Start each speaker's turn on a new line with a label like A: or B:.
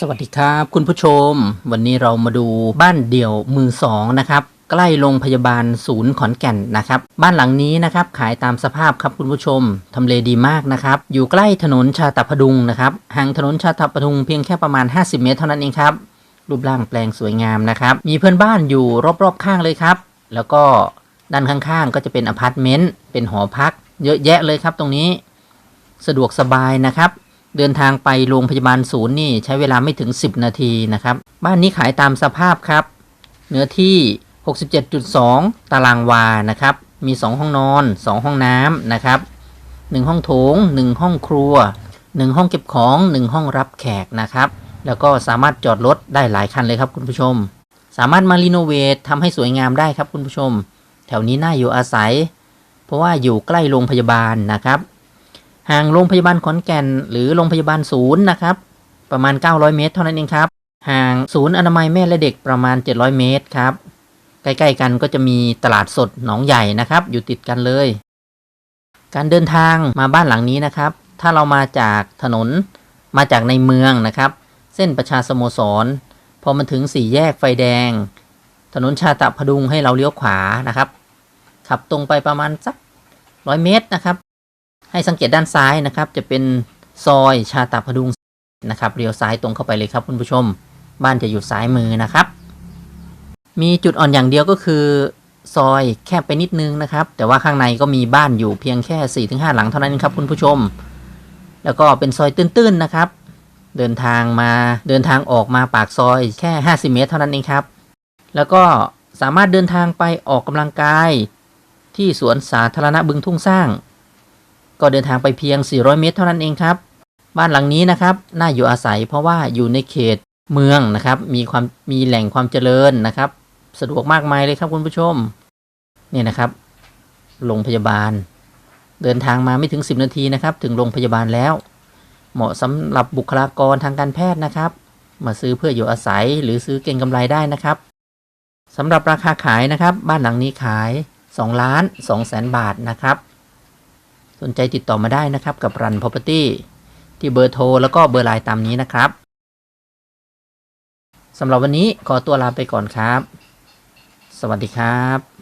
A: สวัสดีครับ คุณผู้ชม วันนี้เรามาดูบ้านเดี่ยวมือสองนะครับ ใกล้โรงพยาบาลศูนย์ขอนแก่นนะครับ บ้านหลังนี้นะครับขายตามสภาพครับคุณผู้ชมทำเลดีมากนะครับ อยู่ใกล้ถนนชาตพดุงนะครับห่างถนนชาตพดุงเพียงแค่ประมาณ 50 เมตรเท่านั้นเองครับ รูปร่างแปลงสวยงามนะครับ มีเพื่อนบ้านอยู่รอบๆข้างเลยครับ แล้วก็ด้านข้างๆ ก็จะเป็นอพาร์ตเมนต์เป็นหอพัก เยอะแยะเลยครับตรงนี้ สะดวกสบายนะครับ เดินทางไปโรงพยาบาลศูนย์นี่ใช้เวลาไม่ถึง 10 นาทีนะครับ บ้านนี้ขายตามสภาพครับ เนื้อที่ 67.2 ตารางวานะครับ มี 2 ห้องนอน 2 ห้องน้ำนะครับ 1 ห้องโถง 1 ห้องครัว 1 ห้องเก็บของ 1 ห้องรับแขกนะครับ แล้วก็สามารถจอดรถได้หลายคันเลยครับคุณผู้ชม สามารถมารีโนเวททำให้สวยงามได้ครับคุณผู้ชม แถวนี้น่าอยู่อาศัย เพราะว่าอยู่ใกล้โรงพยาบาลนะครับ ห่างโรงพยาบาลขอนแก่น หรือโรงพยาบาลศูนย์นะครับ ประมาณ 900 เมตร เท่านั้นเองครับ ห่างศูนย์อนามัยแม่และเด็กประมาณ 700 เมตรครับ ใกล้ๆกันก็จะมีตลาดสดหนองใหญ่นะครับ อยู่ติดกันเลย การเดินทางมาบ้านหลังนี้นะครับ ถ้าเรามาจากถนนมาจากในเมืองนะครับ เส้นประชาสโมสร พอมาถึงสี่แยกไฟแดง ถนนชาตะพดุงให้เราเลี้ยวขวานะครับ ขับตรงไปประมาณสักร้อยเมตรนะครับ ให้สังเกตด้านซ้ายนะครับ จะเป็นซอยชาตะพดุงนะครับเลี้ยวซ้ายตรงเข้าไปเลยครับคุณผู้ชม บ้านจะอยู่ซ้ายมือนะครับ มีจุดอ่อนอย่างเดียวก็คือ ซอยแคบไปนิดนึงนะครับ แต่ว่าข้างในก็มีบ้านอยู่เพียงแค่4-5หลังเท่านั้นครับคุณผู้ชม แล้วก็เป็นซอยตื้นๆนะครับ เดินทางมาเดินทางออกมาปากซอยแค่ 50 เมตรเท่านั้นเองครับ แล้วก็สามารถเดินทางไปออกกำลังกาย ที่สวนสาธารณะบึงทุ่งสร้าง ก็เดินทางไปเพียง 400 เมตรเท่านั้นเองครับ บ้านหลังนี้นะครับ น่าอยู่อาศัยเพราะว่าอยู่ในเขตเมืองนะครับ มีความมีแหล่งความเจริญนะครับ สะดวกมากมายเลยครับคุณผู้ชมเนี่ยนะครับ โรงพยาบาล เดินทางมาไม่ถึง 10 นาทีนะครับ ถึงโรงพยาบาลแล้ว เหมาะสำหรับบุคลากรทางการแพทย์นะครับ มาซื้อเพื่ออยู่อาศัยหรือซื้อเก็งกำไรได้นะครับสำหรับราคาขายนะครับ บ้านหลังนี้ขาย 2 ล้าน2แสนบาทนะครับ สนใจติดต่อมาได้นะครับกับรัน Property ที่เบอร์โทรแล้วก็เบอร์ไลน์ตามนี้นะครับสำหรับวันนี้ขอตัวลาไปก่อนครับ สวัสดีครับ